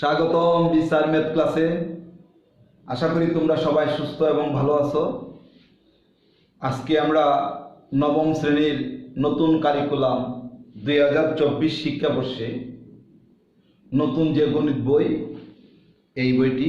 স্বাগতম বিসার ম্যাথ ক্লাসে আশা করি তোমরা সবাই সুস্থ এবং ভালো আছো। আজকে আমরা নবম শ্রেণির নতুন কারিকুলাম দুই হাজার চব্বিশ শিক্ষাবর্ষে নতুন যে গণিত বই, এই বইটি।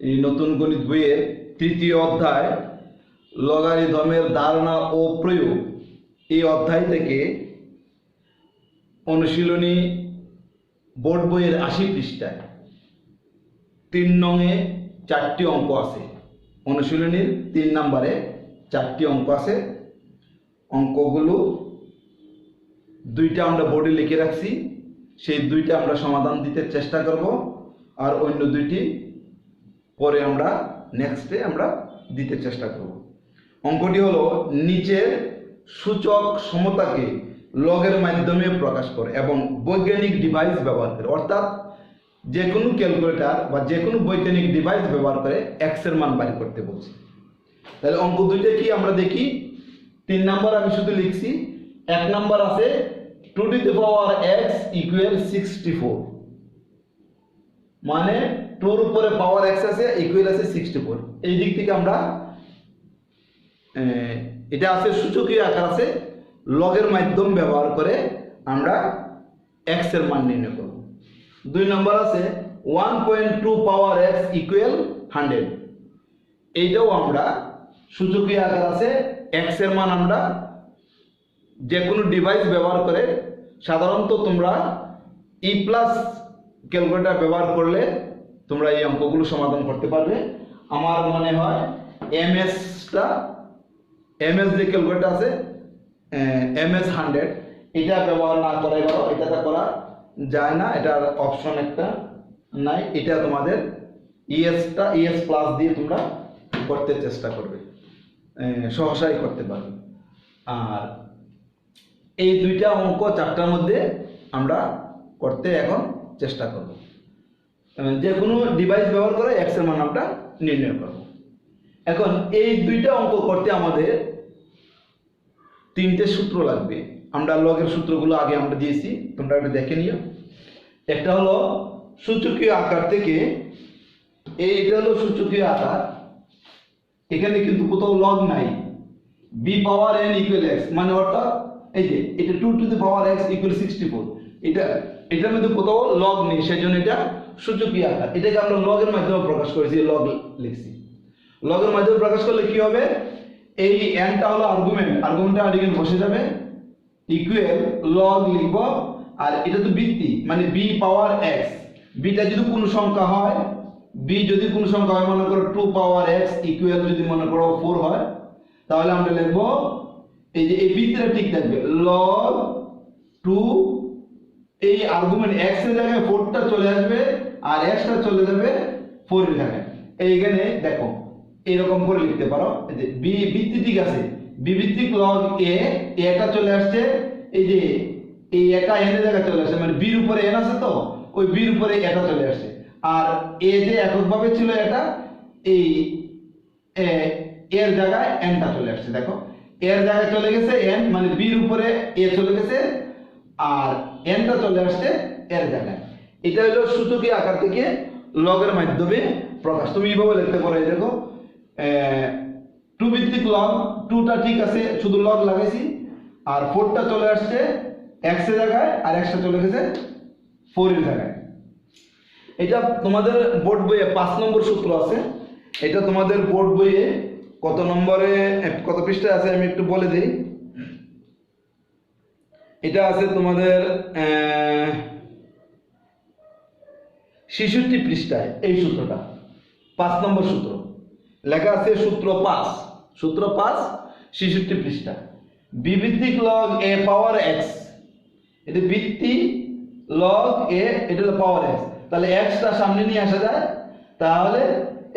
এই নতুন গণিত বইয়ের তৃতীয় অধ্যায়, লগারিদমের ধারণা ও প্রয়োগ। এই অধ্যায় থেকে অনুশীলনী বোর্ড বইয়ের আশি পৃষ্ঠায়। তিন নংয়ে চারটি অঙ্ক আছে। অনুশীলনীর তিন নম্বরে চারটি অঙ্ক আছে। অঙ্কগুলো দুইটা আমরা বোর্ডে লিখে রাখছি। সেই দুইটা আমরা সমাধান দিতে চেষ্টা করব। আর অন্য দুইটি পরে আমরা নেক্সটে আমরা দিতে চেষ্টা করব। অঙ্কটি হলো নিচের সূচক সমতাকে লগের মাধ্যমে প্রকাশ করে এবং বৈজ্ঞানিক ডিভাইস ব্যবহার করে। অর্থাৎ যে কোনো ক্যালকুলেটর বা যে কোনো বৈজ্ঞানিক ডিভাইস ব্যবহার করে এক্সের মান বাড়ি করতে বলছে। তাহলে অঙ্ক দুইটা কি আমরা দেখি? তিন নাম্বার আমি শুধু লিখছি, এক নাম্বার আছে two to the power X equal sixty four মানে টুর উপরে পাওয়ার এক্স আছে ইকুয়াল আছে সিক্সটি ফোর এই দিক থেকে আমরা এটা আছে সূচকীয় আকার আছে লগের মাধ্যম ব্যবহার করে আমরা এক্সের মান নির্ণয় করব। দুই নম্বর আছে one point two power X equal hundred এইটাও আমরা সূচকীয় আকার আছে এক্সের মান আমরা যে কোনো ডিভাইস ব্যবহার করে সাধারণত তোমরা ই প্লাস ক্যালকুলেটর ব্যবহার করলে তোমরা এই অঙ্কগুলো সমাধান করতে পারবে। আমার মনে হয় এম এসটা এম এস যে ক্যালকুলেটর আছে এম এস হান্ড্রেড এটা ব্যবহার না করাই ভালো, এটাতে করা যায় না এটার অপশন একটা নাই, এটা তোমাদের ইএসটা ইএস প্লাস দিয়ে তোমরা করতে চেষ্টা করবে সহসাই করতে পারবে আর এই দুইটা অঙ্ক চারটার মধ্যে আমরা করতে এখন চেষ্টা করব। যে কোনো ডিভাইস ব্যবহার করে এক্সের মান আমরা নির্ণয় করব। এখন এই দুইটা অঙ্ক করতে আমাদের তিনটে সূত্র লাগবে। আমরা লগের সূত্রগুলো আগে আমরা দিয়েছি, তোমরা একটু দেখে নিও। একটা হলো সূচকীয় আকার থেকে, এই এটা হলো সূচকীয় আকার। এখানে কিন্তু কোথাও লগ নাই। B power N equal X মানে অর্থাৎ এই যে, এটা two to the power X equal sixty four এটা, এটার মধ্যে কোথাও লগ নেই সেই জন্য এটা সূচকীয় আকার। এটাকে আমরা লগের মাধ্যমে প্রকাশ করেছি লগ লিখছি। লগের মাধ্যমে প্রকাশ করলে কি হবে? এই এনটা হলো আর্গুমেন্ট আর্গুমেন্টটা আর্টিকেল বসে যাবে। ইকুয়াল লগ লিখব, আর এটা তো বৃত্তি মানে বি পাওয়ার এক্স বিটা যদি কোনো সংখ্যা হয় বি যদি কোনো সংখ্যা হয়, মনে করো টু পাওয়ার এক্স ইকুয়াল যদি মনে করো ফোর হয়, তাহলে আমরা লিখব, এই যে এই বৃত্তিটা ঠিক থাকবে। লগ টু এই আর্গুমেন্ট এক্সের জায়গায় ফোরটা চলে আসবে, আর এক্সটা চলে যাবে ফোর এর জায়গায়। এইখানে দেখো এরকম করে লিখতে পারো। যে বি বৃত্তি ঠিক আছে। বি ভিত্তিক লগ এ এটা চলে আসছে। এই যে এই এটা এন এর জায়গায় চলে আসছে। মানে বির উপরে এন আছে তো, ওই বির উপরে এটা চলে আসছে। আর এ যে এককভাবে ছিল এটা, এই এর জায়গায় এনটা চলে আসছে, দেখো। এর জায়গায় চলে গেছে এন মানে বির উপরে এ চলে গেছে, আর এনটা চলে আসছে এর জায়গায়। এটা হলো সূচকীয় আকার থেকে লগের মাধ্যমে প্রকাশ। তুমি এইভাবে লিখতে পারো, এই দেখো। টু ভিত্তিক লগ টুটা ঠিক আছে, শুধু লগ লাগাইছি, আর ফোরটা চলে আসছে এক্সের জায়গায়, আর এক্সটা চলে গেছে ফোর এর জায়গায়। এটা তোমাদের বোর্ড বইয়ে পাঁচ নম্বর সূত্র আছে। এটা তোমাদের বোর্ড বইয়ে কত নম্বরে কত পৃষ্ঠায় আছে আমি একটু বলে দিই। এটা আছে তোমাদের ছেষট্টি পৃষ্ঠায়, এই সূত্রটা। পাঁচ নম্বর সূত্র। লেখা আছে সূত্র পাঁচ। সূত্র পাঁচ, ছেষট্টি পৃষ্ঠা। বিবৃতিক লগ এ পাওয়ার এক্স এটা বৃত্তি লগ এ এটা হলো পাওয়ার এক্স তাহলে এক্সটা সামনে নিয়ে আসা যায়। তাহলে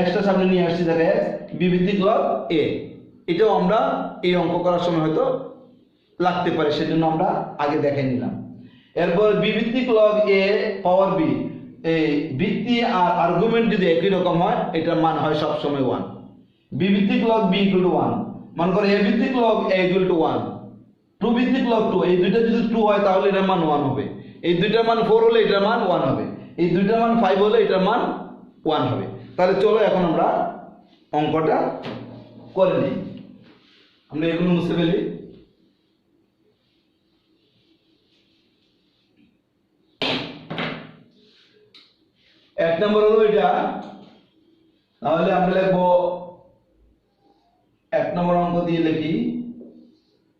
এক্সটা সামনে নিয়ে আসছে যাবে এক্স বিবৃতিক লগ এ এটাও আমরা এই অঙ্ক করার সময় হয়তো লাগতে পারে, সেজন্য আমরা আগে দেখে নিলাম। এরপর বিবৃতিক লগ এ পাওয়ার বি এই বৃত্তি আর আর্গুমেন্ট যদি একই রকম হয়, এটার মান হয় সবসময় one বিবৃতিক log B equal to one মনে করো এ ভিত্তিক log A equal to one two ভিত্তিক লগ টু এই দুইটা যদি টু হয়, তাহলে এটার মান ওয়ান হবে। এই দুইটার মান ফোর হলে এটার মান ওয়ান হবে। এই দুইটার মান ফাইভ হলে এটার মান ওয়ান হবে। তাহলে চলো এখন আমরা অঙ্কটা করে নিই। আমরা এগুলো মুছে ফেলি। এক নম্বর হলো এটা। তাহলে আমরা লিখব এক নম্বর অঙ্ক দিয়ে লিখি।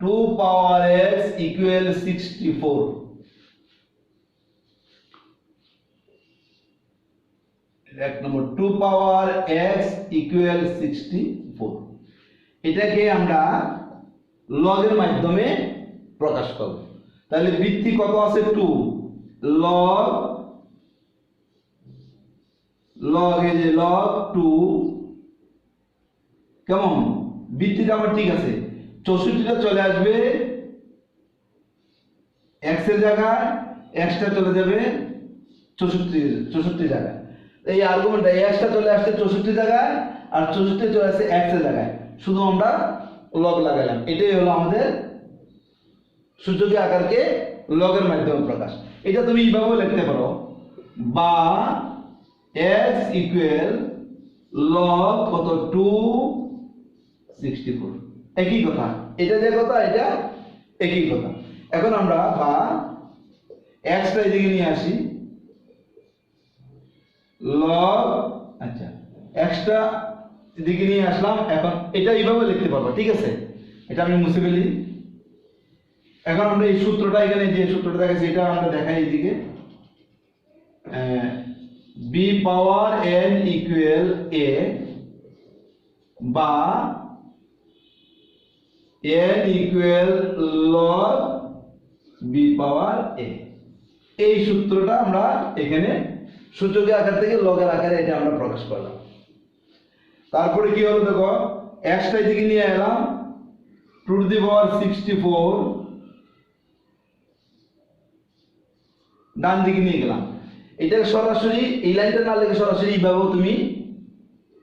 Two power X equal sixty four. এক নম্বর, two power X equal sixty four. এটাকে আমরা লগের মাধ্যমে প্রকাশ করব। তাহলে বৃত্তি কত আছে? টু। লগ লগ এই যে লগ টু কেমন? বৃত্তিটা আমার ঠিক আছে। চৌষট্টিটা চলে আসবে এক্সের জায়গায় এক্সটা চলে যাবে চৌষট্টি চৌষট্টি জায়গায়। এই আর্গুমেন্টটা এক্সটা চলে আসছে চৌষট্টি জায়গায় আর চৌষট্টি চলে আসছে এক্সের জায়গায়। শুধু আমরা লগ লাগালাম। এটাই হলো আমাদের সূচকীয় আকারকে লগের মাধ্যমে প্রকাশ। এটা তুমি এইভাবে লিখতে পারো। বা এক্স ইকুয়াল লগ কত? টু সিক্সটি ফোর একই কথা। এটা যে কথা, এটা একই কথা। এখন আমরা বা এক্সটা এদিকে নিয়ে আসি। লগ আচ্ছা এক্সটা এদিকে নিয়ে আসলাম। এখন এটা এইভাবে লিখতে পারব, ঠিক আছে? এটা আমি মুছে ফেলি। এখন আমরা এই সূত্রটা এখানে যে সূত্রটা দেখাচ্ছি, এটা আমরা দেখাই এইদিকে B power N equal A বা N equal log B power A এই সূত্রটা আমরা এখানে সূচকের আকার থেকে লগের আকারে এটা আমরা প্রকাশ করলাম। তারপরে কি হলো দেখো এক্সটা দিকে নিয়ে এলাম to the power sixty four ডান দিকে নিয়ে গেলাম। এটা সরাসরি, এই লাইনটা না লিখে সরাসরি এইভাবেও তুমি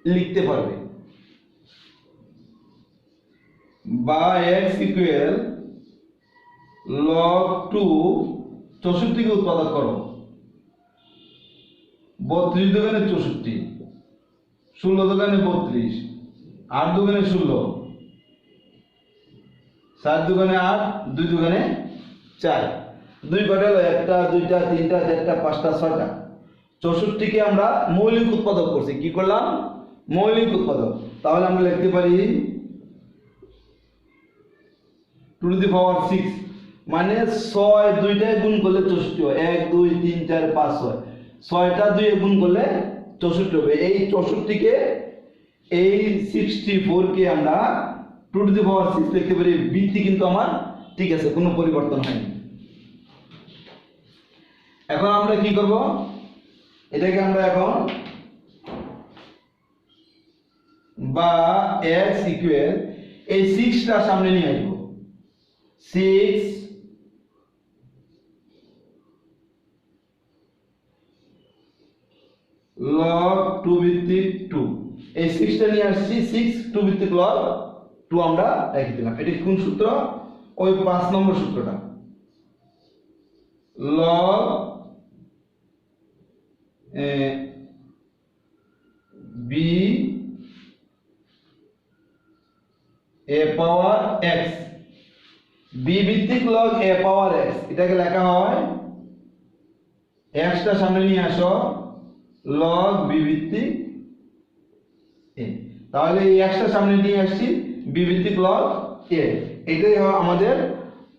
লিখতে পারবে। বা এক্স ইকুয়াল লগ টু চৌষট্টিকে উৎপাদক করো। বত্রিশ দোকানে চৌষট্টি, ষোলো দোকানে বত্রিশ, আট দোকানে ষোলো সাত দোকানে আট, দুই দোকানে চার। দুই হলো একটা, দুইটা, তিনটা, চারটা, পাঁচটা, ছয়টা। চৌষট্টিকে আমরা মৌলিক উৎপাদক করছি। কি করলাম? মৌলিক উৎপাদক। তাহলে আমরা লিখতে পারি টু দি পাওয়ার সিক্স। মানে ছয় দুইটায় গুণ করলে চৌষট্টি হয়। এক, দুই, তিন, চার, পাঁচ, ছয়। ছয়টা দুই গুণ করলে চৌষট্টি হবে। এই চৌষট্টিকে, এই সিক্সটি ফোরকে আমরা two to the power six লিখতে পারি। বৃত্তি কিন্তু আমার ঠিক আছে, কোনো পরিবর্তন হয়নি। এখন আমরা কি করব? এটাকে আমরা এখন বা এক্স ইকুয়াল এই সিক্সটা সামনে নিয়ে আসব। সিক্স লগ টু ভিত্তিক টু এই সিক্সটা নিয়ে আসছি সিক্স টু ভিত্তিক লগ টু আমরা রেখে দিলাম। এটি কোন সূত্র? ওই পাঁচ নম্বর সূত্রটা। Log B A power X B ভিত্তিক লগ এ পাওয়ার এক্স এটাকে লেখা হয় এক্সটা সামনে নিয়ে আসো লগ বি ভিত্তিক এ তাহলে এই এক্সটা সামনে নিয়ে আসছি বি ভিত্তিক লগ এ এটাই হয় আমাদের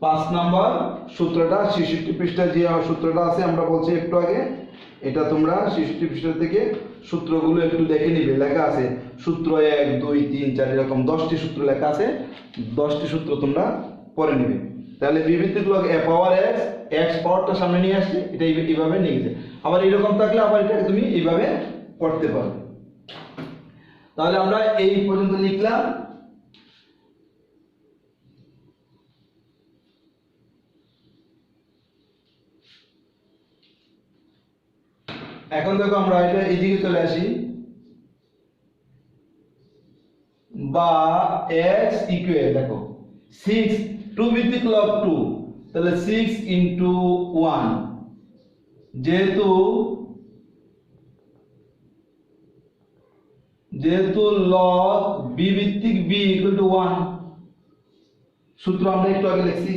পাঁচ নাম্বার সূত্রটা, ছেষট্টি পৃষ্ঠা যে সূত্রটা আছে, আমরা বলছি একটু আগে। এটা তোমরা ছেষট্টি পৃষ্ঠা থেকে সূত্রগুলো একটু দেখে নিবে। লেখা আছে সূত্র এক, দুই, তিন, চার, এরকম দশটি সূত্র লেখা আছে। দশটি সূত্র তোমরা পরে নিবে। তাহলে বিবৃতিক log A power X X পাওয়ারটা সামনে নিয়ে আসছে এটা এই- এইভাবে নিয়ে গেছে। আবার এরকম থাকলে আবার এটাকে তুমি এইভাবে করতে পারো। তাহলে আমরা এই পর্যন্ত লিখলাম। এখন দেখো আমরা এটা এদিকে চলে আসি। বা এক্স ইকুয়াল দেখো সিক্স টু ভিত্তিক লগ টু তাহলে সিক্স ইন্টু ওয়ান যেহেতু যেহেতু লগ বি ভিত্তিক বি ইকুয়াল টু ওয়ান সূত্র আমরা একটু আগে লিখছি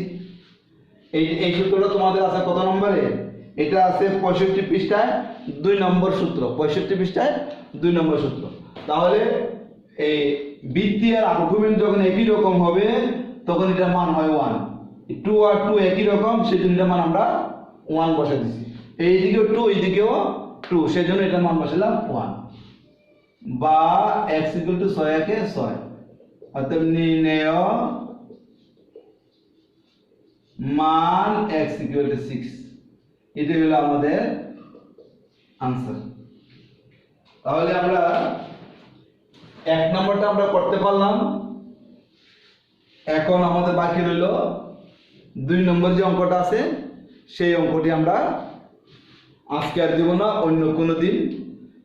এই এই সূত্রটা তোমাদের আছে কত নম্বরে? এটা আছে পঁয়ষট্টি পৃষ্ঠায় দুই নম্বর সূত্র, পঁয়ষট্টি পৃষ্ঠায় দুই নম্বর সূত্র। তাহলে এই বৃত্তি আর আর্গুমেন্ট যখন একই রকম হবে, তখন এটা মান হয় ওয়ান টু আর টু একই রকম, সেজন্য এটার মান আমরা ওয়ান বসে দিছি। এইদিকেও টু এইদিকেও টু সেজন্য এটার মান বসালাম ওয়ান বা এক্স ইকুয়াল টু ছয় একে ছয়। অর্থাৎ নির্ণেয় মান এক্স ইকুয়াল টু সিক্স এটা হলো আমাদের আনসার তাহলে আমরা এক নম্বরটা আমরা করতে পারলাম। এখন আমাদের বাকি রইল দুই নম্বর যে অঙ্কটা আছে, সেই অঙ্কটি আমরা আজকে আর দিব না, অন্য কোনো দিন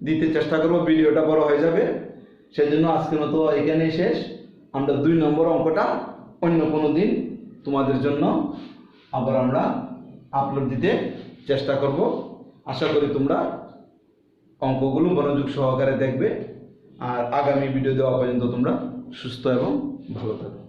দিতে চেষ্টা করব, ভিডিওটা বড় হয়ে যাবে। সেজন্য আজকের মতো এখানেই শেষ। আমরা দুই নম্বর অঙ্কটা অন্য কোনো দিন তোমাদের জন্য আবার আমরা আপলোড দিতে চেষ্টা করব। আশা করি তোমরা অঙ্কগুলো মনোযোগ সহকারে দেখবে। আর আগামী ভিডিও দেওয়া পর্যন্ত তোমরা সুস্থ এবং ভালো থাকো।